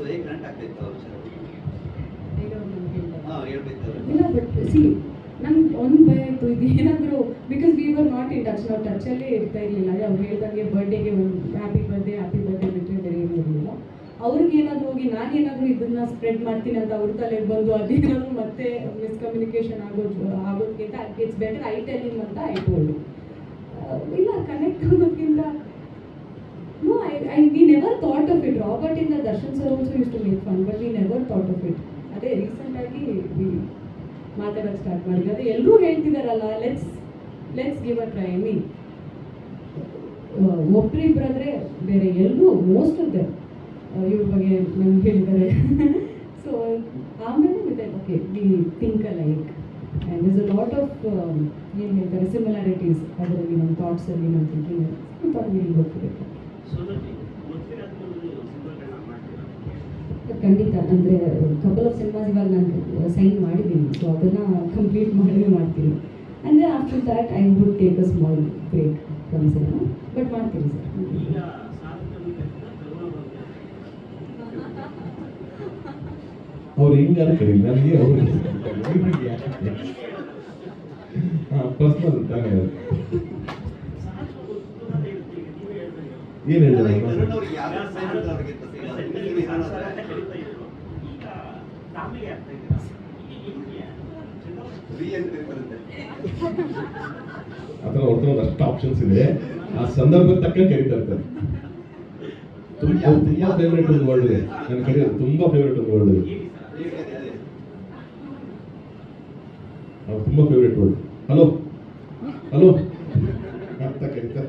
Thoughts ಹೇಗೆ connect ಆಗ್ತಿತ್ತು ನಮ್ಗೆ. ಹಾಂ ಹೇಳ್ಬೇಕು ಇಲ್ಲ ಬಟ್ ಸಿ ನಂಗೆ ಒಂದು ಭಯ ಇತ್ತು ಇದು ಏನಾದರೂ because we were not in touch ನಾವು ಟಚಲ್ಲೇ ಇರ್ತಾ ಇರಲಿಲ್ಲ. ಅವ್ರು ಹೇಳ್ದಂಗೆ ಬರ್ಡೇಗೆ ಒಂದು ಹ್ಯಾಪಿ ಬರ್ಡೇ ಹ್ಯಾಪಿ ಬರ್ಡೇ ಬಿಟ್ಟರೆ ಬೇರೆ ಏನೂ ಇರಲಿಲ್ಲ. ಅವ್ರಿಗೆ ಏನಾದರೂ ಹೋಗಿ ನಾನೇನಾದರೂ ಇದನ್ನ ಸ್ಪ್ರೆಡ್ ಮಾಡ್ತೀನಿ ಅಂತ ಅವ್ರ ತಲೆಗೆ ಬಂದು ಅದೇನಾದರೂ ಮತ್ತೆ ಮಿಸ್ಕಮ್ಯುನಿಕೇಶನ್ ಆಗೋದು ಆಗೋದಕ್ಕಿಂತ ಇಟ್ಸ್ ಬೆಟರ್ ಐ ಟೆಲಿಂಗ್ ಅಂತ ಐ ಟೋಲ್ಡ್ ಇಲ್ಲ connect ಆಗೋದಕ್ಕಿಂತ no I I, we never thought of it. Also Darshan sir also used to make fun, but we never thought of it. ಅದೇ ರೀಸೆಂಟಾಗಿ ಆಗಿ we ಮಾತಾಡೋಕೆ start ಮಾಡಿದ್ವಿ. ಅದೇ ಎಲ್ಲರೂ ಹೇಳ್ತಿದಾರಲ್ಲ let's let's give a try mean ಒಬ್ರಿಬ್ಬರಾದ್ರೆ ಬೇರೆ ಎಲ್ಲರೂ most of ದೆ ಇವ್ರ ಬಗ್ಗೆ ನಮ್ಗೆ ಹೇಳಿದ್ದಾರೆ. ಸೊ ಆಮೇಲೆ with okay we think a like and is a lot of ಏನು ಹೇಳ್ತಾರೆ ಸಿಮಿಲಾರಿಟೀಸ್ ಅದರಲ್ಲಿ ನಮ್ಮ ಥಾಟ್ಸಲ್ಲಿ ನಮ್ಮ ಥಿಂಕಿಂಗ್ ಥಾಟ್ ವಿಲ್ ಗೊತ್ತಿರುತ್ತೆ ಖಂಡಿತ. ಅಂದರೆ ಕಪಲ್ ಆಫ್ ಸಿನಿಮಾಸ್ ಇವಾಗ ನಾನು ಸೈನ್ ಮಾಡಿದ್ದೀನಿ. ಸೊ ಅದನ್ನು ಕಂಪ್ಲೀಟ್ ಮಾಡಿ ಮಾಡ್ತೀನಿ. ಅಂದರೆ after that I would take a small break from cinema but ಮಾಡ್ತೀನಿ ಸರ್ ಅವ್ರು ಹಿಂಗಾರು ಕರೀಲಿ? ನನಗೆ ಪರ್ಸ್ನಲ್ ತಾನೇ ಅದು. ಏನ್ ಹೇಳಿದ್ರು ಆ ಥರ ಹತ್ರ ಅಷ್ಟು ಆಪ್ಷನ್ಸ್ ಇದೆ ಆ ಸಂದರ್ಭಕ್ಕೆ ತಕ್ಕ ಕರಿತಾ ಇರ್ತಾರೆ. ತುಂಬ ತುಂಬ ಫೇವ್ರೇಟ್ ಒಂದು ವರ್ಡ್ ಇದೆ. ನನ್ನ ಕಡೆ ತುಂಬ ಫೇವ್ರೇಟ್ ಒಂದು ವರ್ಡ್ ಇದೆ. ಅವ್ರು ತುಂಬ ಫೇವ್ರೇಟ್ ವರ್ಡ್ ಹಲೋ ಹಲೋ ಅಂತ ಕರಿತಾರೆ